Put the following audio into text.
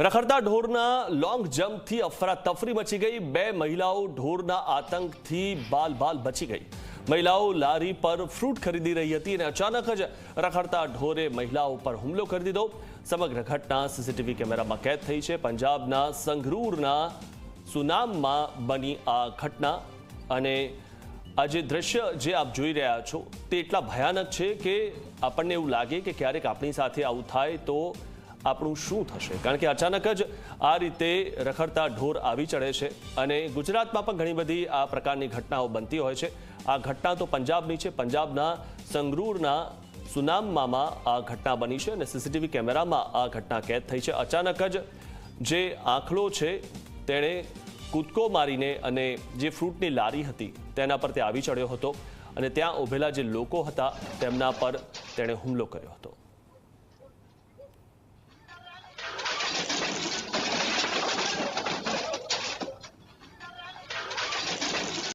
રખડતા ઢોરના લોંગ જમ્પથી અફરાતફરી મચી ગઈ. બે મહિલાઓ ઢોરના આતંકથી બાલ બાલ બચી ગઈ. મહિલાઓ લારી પર ફ્રૂટ ખરીદી રહી હતી અને અચાનક જ રખડતા ઢોરે મહિલાઓ પર હુમલો કરી દીધો. સમગ્ર ઘટના સીસીટીવી કેમેરામાં કેદ થઈ છે. પંજાબના સંગરૂરના સુનામમાં બની આ ઘટના અને આ જે દ્રશ્ય જે આપ જોઈ રહ્યા છો તે એટલા ભયાનક છે કે આપણને એવું લાગે કે ક્યારેક આપણી સાથે આવું થાય તો આપણું શું થશે? કારણ કે અચાનક જ આ રીતે રખડતા ઢોર આવી ચડે છે અને ગુજરાતમાં પણ ઘણી બધી આ પ્રકારની ઘટનાઓ બનતી હોય છે. આ ઘટના તો પંજાબની છે. પંજાબના સંગરૂરના સુનામમાં આ ઘટના બની છે અને સીસીટીવી કેમેરામાં આ ઘટના કેદ થઈ છે. અચાનક જ જે આંખલો છે તેણે કૂદકો મારીને અને જે ફ્રૂટની લારી હતી તેના પર તે આવી ચડ્યો હતો અને ત્યાં ઊભેલા જે લોકો હતા તેમના પર તેણે હુમલો કર્યો હતો.